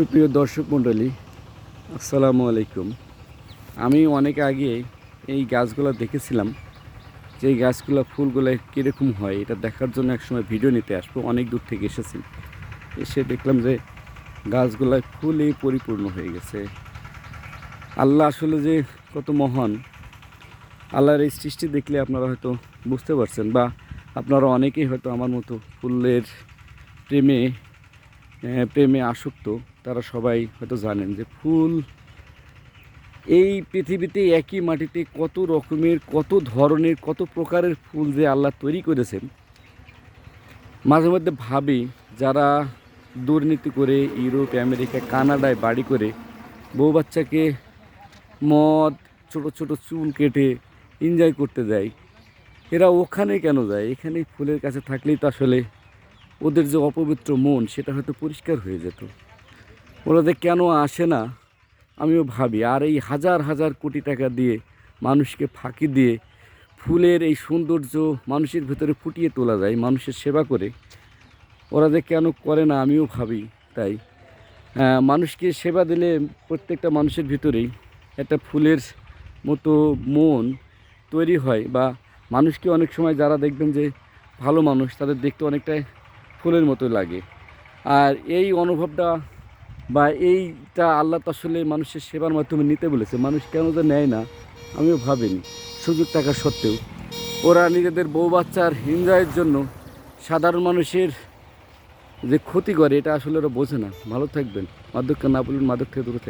সুপ্রিয় দর্শক মণ্ডলী, আসসালামু আলাইকুম। আমি অনেক আগে এই গাছগুলো দেখেছিলাম। যে এই গাছগুলো ফুলগুলো কীরকম হয়, এটা দেখার জন্য একসময় ভিডিও নিতে আসব। অনেক দূর থেকে এসেছি। এসে দেখলাম যে গাছগুলো ফুলে পরিপূর্ণ হয়ে গেছে। আল্লাহ আসলে যে কত মহান, আল্লাহর এই সৃষ্টি দেখলে আপনারা হয়তো বুঝতে পারছেন বা আপনারা অনেকেই হয়তো আমার মতো ফুলের প্রেমে প্রেমে আসক্ত। তারা সবাই হয়তো জানেন যে ফুল এই পৃথিবীতে একই মাটিতে কত রকমের, কত ধরনের, কত প্রকারের ফুল যে আল্লাহ তৈরি করেছেন। মাঝে মধ্যে ভাবি যারা দুর্নীতি করে ইউরোপ, আমেরিকা, কানাডায় বাড়ি করে বউ বাচ্চাকে মদ, ছোট ছোট চুল কেটে এনজয় করতে যায়, এরা ওখানে কেন যায়? এখানে ফুলের কাছে থাকলেই তো আসলে ওদের যে অপবিত্র মন, সেটা হয়তো পরিষ্কার হয়ে যেত। ওরা যে কেন আসে না? আমিও ভাবি, আর এই হাজার হাজার কোটি টাকা দিয়ে মানুষকে ফাঁকি দিয়ে ফুলের এই সৌন্দর্য মানুষের ভেতরে ফুটিয়ে তোলা যায়, মানুষের সেবা করে, ওরা যে কেন করে না আমিও ভাবি তাই। মানুষকে সেবা দিলে প্রত্যেকটা মানুষের ভিতরেই একটা ফুলের মতো মন তৈরি হয় বা মানুষকে অনেক সময় যারা দেখবেন যে ভালো মানুষ, তাদের দেখতে অনেকটাই ফুলের মতো লাগে। আর এই অনুভবটা বা এইটা আল্লাহ তো আসলে মানুষের সেবার মাধ্যমে নিতে বলেছে। মানুষ কেন যে নেয় না, আমিও ভাবিনি। সুযোগ থাকা সত্ত্বেও ওরা নিজেদের বউ বাচ্চার এনজয়ের জন্য সাধারণ মানুষের যে ক্ষতি করে, এটা আসলে ওরা বোঝে না। ভালো থাকবেন। মাদককে না বলুন, মাদক থেকে দূরে থাকবেন।